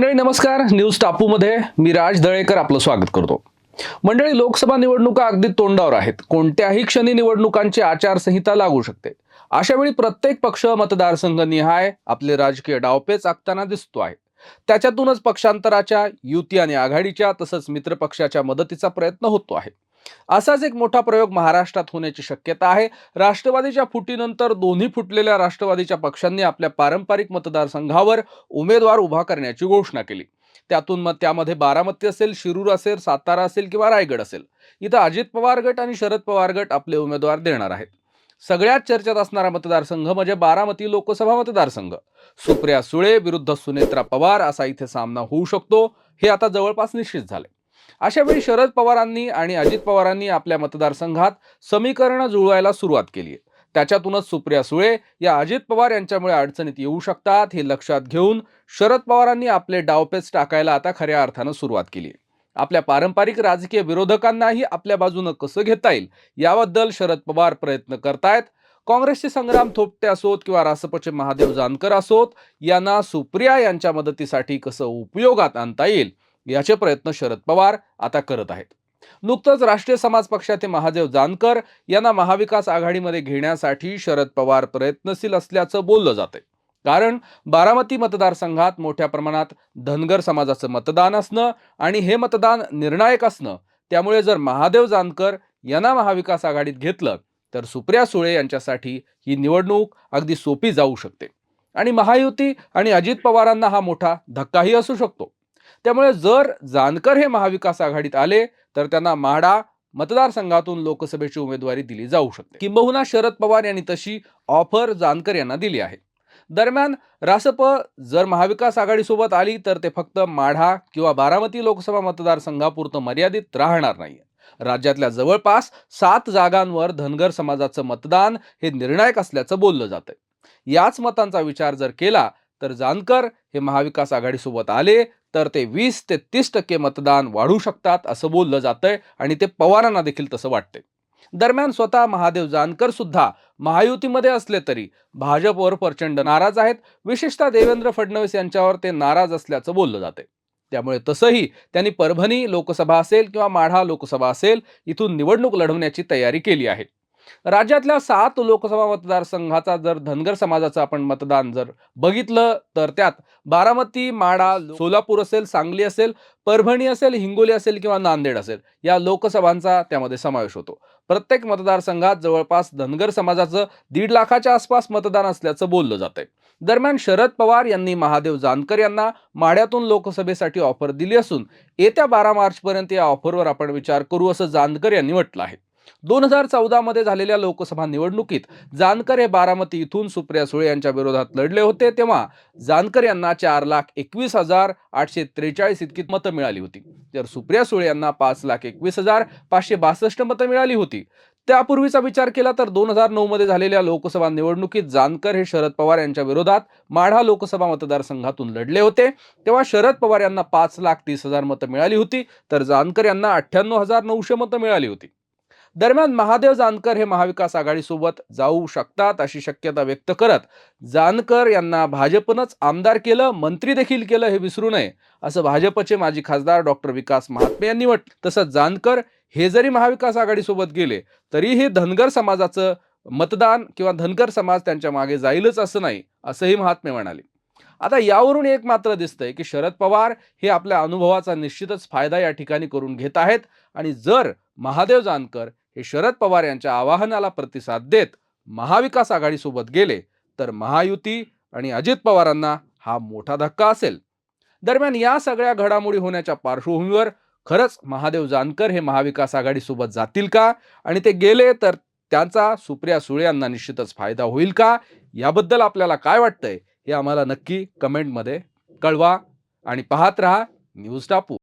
मंडळी नमस्कार. न्यूज टापूमध्ये मी राज दळेकर आपलं स्वागत करतो. मंडळी लोकसभा निवडणुका अगदी तोंडावर आहेत. कोणत्याही क्षणी निवडणुकांची आचारसंहिता लागू शकते. अशा वेळी प्रत्येक पक्ष मतदारसंघ निहाय आपले राजकीय डावपेच आखताना दिसतो आहे. त्याच्यातूनच पक्षांतराच्या युती आणि आघाडीच्या तसंच मित्रपक्षाच्या मदतीचा प्रयत्न होतो आहे. असाच एक मोठा प्रयोग महाराष्ट्रात होण्याची शक्यता आहे. राष्ट्रवादीच्या फुटीनंतर दोन्ही फुटलेल्या राष्ट्रवादीच्या पक्षांनी आपल्या पारंपरिक मतदारसंघावर उमेदवार उभा करण्याची घोषणा केली. त्यातून मग त्यामध्ये बारामती असेल शिरूर असेल सातारा असेल किंवा रायगड असेल. इथं अजित पवार गट आणि शरद पवार गट आपले उमेदवार देणार आहेत. सगळ्यात चर्चेत असणारा मतदारसंघ म्हणजे बारामती लोकसभा मतदारसंघ. सुप्रिया सुळे विरुद्ध सुनेत्रा पवार असा इथे सामना होऊ शकतो. हे आता जवळपास निश्चित झाले अशा वेळी शरद पवारांनी आणि अजित पवारांनी आपल्या मतदारसंघात समीकरणं जुळवायला सुरुवात केली आहे. त्याच्यातूनच सुप्रिया सुळे या अजित पवार यांच्यामुळे अडचणीत येऊ शकतात हे लक्षात घेऊन शरद पवारांनी आपले डावपेच टाकायला आता खऱ्या अर्थानं सुरुवात केली आपल्या पारंपरिक राजकीय विरोधकांनाही आपल्या बाजूनं कसं घेता येईल याबद्दल शरद पवार प्रयत्न करतायत. काँग्रेसचे संग्राम थोपटे असोत किंवा रासपचे महादेव जानकर असोत यांना सुप्रिया यांच्या मदतीसाठी कसं उपयोगात आणता येईल याचे प्रयत्न शरद पवार आता करत आहेत. नुकतंच राष्ट्रीय समाज पक्षाचे महादेव जानकर यांना महाविकास आघाडीमध्ये घेण्यासाठी शरद पवार प्रयत्नशील असल्याचं बोललं जातंय. कारण बारामती मतदारसंघात मोठ्या प्रमाणात धनगर समाजाचं मतदान असणं आणि हे मतदान निर्णायक असणं त्यामुळे जर महादेव जानकर यांना महाविकास आघाडीत घेतलं तर सुप्रिया सुळे यांच्यासाठी ही निवडणूक अगदी सोपी जाऊ शकते. आणि महायुती आणि अजित पवारांना हा मोठा धक्काही असू शकतो. त्यामुळे जर जानकर हे महाविकास आघाडीत आले तर त्यांना म्हाडा मतदारसंघातून लोकसभेची उमेदवारी दिली जाऊ शकते. किंबहुना शरद पवार यांनी तशी ऑफर जानकर यांना दिली आहे. दरम्यान रासप जर महाविकास आघाडीसोबत आली तर ते फक्त माढा किंवा बारामती लोकसभा मतदारसंघापुरतं मर्यादित राहणार नाही राज्यातल्या जवळपास सात जागांवर धनगर समाजाचं मतदान हे निर्णायक असल्याचं बोललं जातंय. याच मतांचा विचार जर केला तर जानकर हे महाविकास आघाडीसोबत आले तर ते वीस ते तीस टक्के मतदान वाढू शकतात असं बोललं जातंय आणि ते पवारांना देखील तसं वाटतंय. दरम्यान स्वतः महादेव जानकर सुद्धा महायुतीमध्ये असले तरी भाजपवर प्रचंड नाराज आहेत. विशेषतः देवेंद्र फडणवीस यांच्यावर ते नाराज असल्याचं बोललं जाते त्यामुळे तसंही त्यांनी परभणी लोकसभा असेल किंवा माढा लोकसभा असेल इथून निवडणूक लढवण्याची तयारी केली आहे. राज्यातल्या सात लोकसभा मतदारसंघाचा जर धनगर समाजाचं आपण मतदान जर बघितलं तर त्यात बारामती माडा सोलापूर असेल सांगली असेल परभणी असेल हिंगोली असेल किंवा नांदेड असेल या लोकसभांचा त्यामध्ये समावेश होतो. प्रत्येक मतदारसंघात जवळपास धनगर समाजाचं दीड लाखाच्या आसपास मतदान असल्याचं बोललं जातंय. दरम्यान शरद पवार यांनी महादेव जानकर यांना माढ्यातून लोकसभेसाठी ऑफर दिली असून येत्या बारा मार्चपर्यंत या ऑफरवर आपण विचार करू असं जानकर यांनी म्हटलं आहे. दोन हजार चौदा मध्ये झालेल्या लोकसभा निवडणुकीत जानकर हे बारामती इथून सुप्रिया सुळे यांच्या विरोधात लढले होते तेव्हा जानकर यांना चार लाख एकवीस हजार आठशे त्रेचाळीस इतकी मतं मिळाली होती. तर सुप्रिया सुळे यांना पाच लाख एकवीस हजार पाचशे बासष्ट मतं मिळाली होती. त्यापूर्वीचा विचार केला तर दोन हजार नऊ मध्ये झालेल्या लोकसभा निवडणुकीत जानकर हे शरद पवार यांच्या विरोधात माढा लोकसभा मतदारसंघातून लढले होते. तेव्हा शरद पवार यांना पाच लाख तीस हजार मतं मिळाली होती तर जानकर यांना अठ्ठ्याण्णव हजार नऊशे मतं मिळाली होती. दरम्यान महादेव जानकर हे महाविकास आघाडीसोबत जाऊ शकतात अशी शक्यता व्यक्त करत जानकर यांना भाजपनंच आमदार केलं मंत्री देखील केलं हे विसरू नये असं भाजपचे माजी खासदार डॉक्टर विकास महात्मे यांनी म्हटलं तसंच जानकर हे जरी महाविकास आघाडीसोबत गेले तरीही धनगर समाजाचं मतदान किंवा धनगर समाज त्यांच्या मागे जाईलच असं नाही असंही महात्मे म्हणाले. आता यावरून एक मात्र दिसतंय की शरद पवार हे आपल्या अनुभवाचा निश्चितच फायदा या ठिकाणी करून घेत आहेत आणि जर महादेव जानकर हे शरद पवार यांच्या आवाहनाला प्रतिसाद देत महाविकास आघाडीसोबत गेले तर महायुती आणि अजित पवारांना हा मोठा धक्का असेल. दरम्यान या सगळ्या घडामोडी होण्याच्या पार्श्वभूमीवर खरंच महादेव जानकर हे महाविकास आघाडीसोबत जातील का? आणि ते गेले तर त्यांचा सुप्रिया सुळे यांना निश्चितच फायदा होईल का? याबद्दल आपल्याला काय वाटतंय हे आम्हाला नक्की कमेंटमध्ये कळवा आणि पाहत रहा न्यूज टापू.